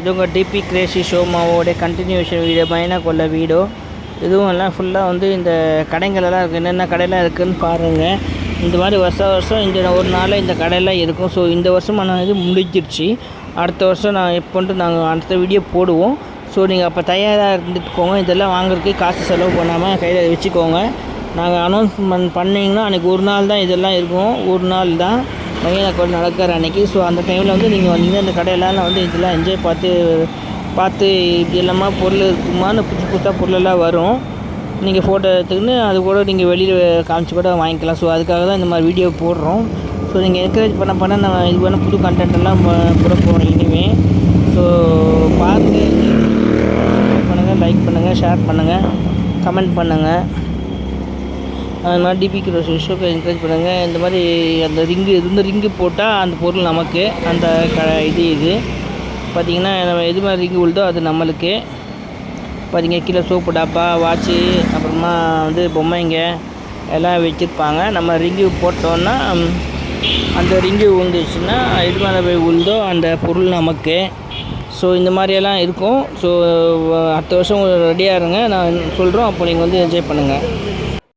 இது உங்கள் DP Crazy ஷோமாவோடைய கண்டினியூஷன் வீடியோ மைனாக கொள்ள வீடியோ இதுவும் எல்லாம் ஃபுல்லாக வந்து இந்த கடைங்களெல்லாம் இருக்குது என்னென்ன கடையெல்லாம் இருக்குதுன்னு பாருங்கள் இந்த மாதிரி வருஷம் வருஷம் இந்த ஒரு நாளில் இந்த கடையெல்லாம் இருக்கும். ஸோ இந்த வருஷமான இது முடிஞ்சிருச்சு. அடுத்த வருஷம் நான் எப்போன்ட்டு நாங்கள் அடுத்த வீடியோ போடுவோம். ஸோ நீங்கள் அப்போ தயாராக இருந்துட்டுக்கோங்க இதெல்லாம் வாங்குறதுக்கு காசு செலவு பண்ணாமல் கையில் வச்சுக்கோங்க. நாங்கள் அனௌன்ஸ்மெண்ட் பண்ணிங்கன்னா அன்றைக்கி ஒரு நாள் தான் இதெல்லாம் இருக்கும். ஒரு நாள் தான். மையன் கோயில் நடக்கிற அன்றைக்கி ஸோ அந்த டைமில் வந்து நீங்கள் வந்தீங்கன்னா இந்த கடையெல்லாம் வந்து இதெல்லாம் என்ஜாய் பார்த்து பார்த்து இப்படி எல்லாமா பொருள் இருக்குமான்னு புதுசு புதுசாக பொருளெல்லாம் வரும். நீங்கள் ஃபோட்டோ எடுத்துக்கின்னு அது கூட நீங்கள் வெளியில் காமிச்சு கூட வாங்கிக்கலாம். ஸோ அதுக்காக தான் இந்த மாதிரி வீடியோ போடுறோம். ஸோ நீங்கள் என்கரேஜ் பண்ண பண்ண நம்ம இது பண்ண புது கண்டென்ட் எல்லாம் போட இனிமேல் ஸோ பார்த்து பண்ணுங்கள் லைக் பண்ணுங்கள் ஷேர் பண்ணுங்கள் கமெண்ட் பண்ணுங்கள் அதனால் டிபி டிபிக்கு ஷோக்கு என்கரேஜ் பண்ணுங்கள் இந்த மாதிரி அந்த ரிங்கு இருந்த ரிங்கு போட்டால் அந்த பொருள் நமக்கு அந்த க இது இது. பார்த்தீங்கன்னா நம்ம எது மாதிரி ரிங்கு உள்ளதோ அது நம்மளுக்கு. பார்த்தீங்க கீழே சோப்பு டாப்பா வாட்சு அப்புறமா வந்து பொம்மைங்க எல்லாம் வச்சுருப்பாங்க. நம்ம ரிங்கு போட்டோன்னா அந்த ரிங்கு விழுந்துச்சுன்னா எது மேலே போய் விழுதோ அந்த பொருள் நமக்கு. ஸோ இந்த மாதிரியெல்லாம் இருக்கும். ஸோ அடுத்த வருஷம் ரெடியாக இருங்க. நான் சொல்கிறோம் அப்போ நீங்கள் வந்து என்ஜாய் பண்ணுங்கள்